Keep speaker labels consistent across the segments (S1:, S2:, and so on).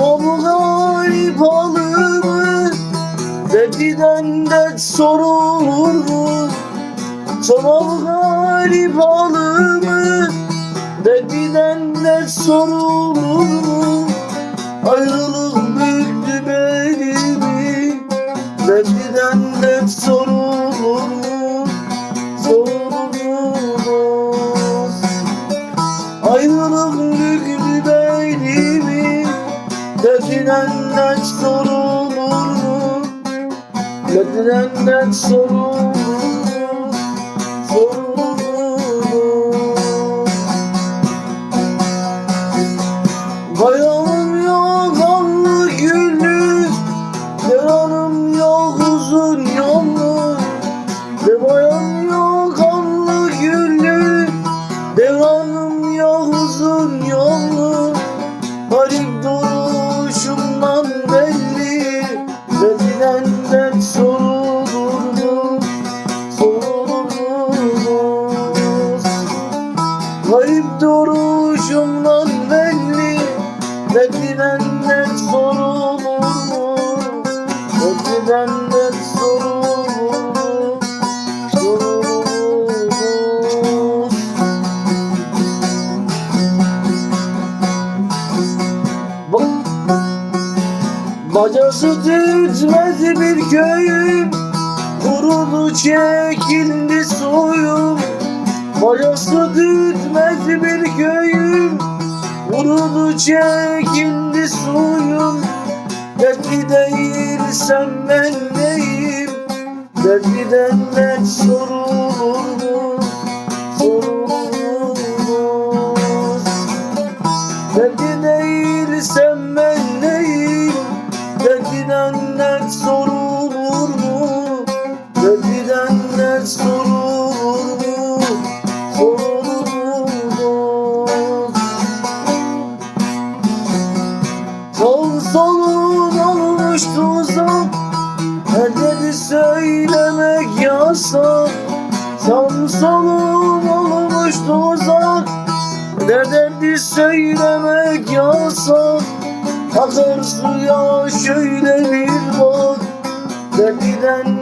S1: Garip halımı Dediden de sorulur mu? Sana bu garip halımı Dediden de sorulur mu? Ayrılık Dediden sorulur mu? Dediden sorulur mu? Sorulur mu? Bayanım yok allı güllü Devranım yok uzun yollu Ve bayan yok allı güllü Devranım belli Dedilenden sorulur mu? Sorulur? Garip duruşumdan belli Dedilenden sorulur mu? Dedilenden sorulur Bacası tütmez bir köyüm. Kurudu çekildi suyum Bacası tütmez bir köyüm. Kurudu çekildi suyum Dertli değilsem ben neyim? Dertliden dert sorulur mu? Sorulur mu? Dertli değilsem sorulur? Sol solun olmuş söylemek yasak Sağ solum olmuş tuzak Derdi söylemek yasak Akar suya şöyle bir bak Derdiden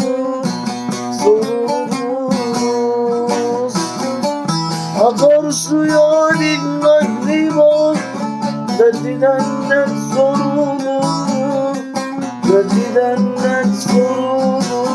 S1: mu? Sorulur mu? Akar suya dikkatli bak Derdiden dert sorulur mu? Derdiden dert sorulur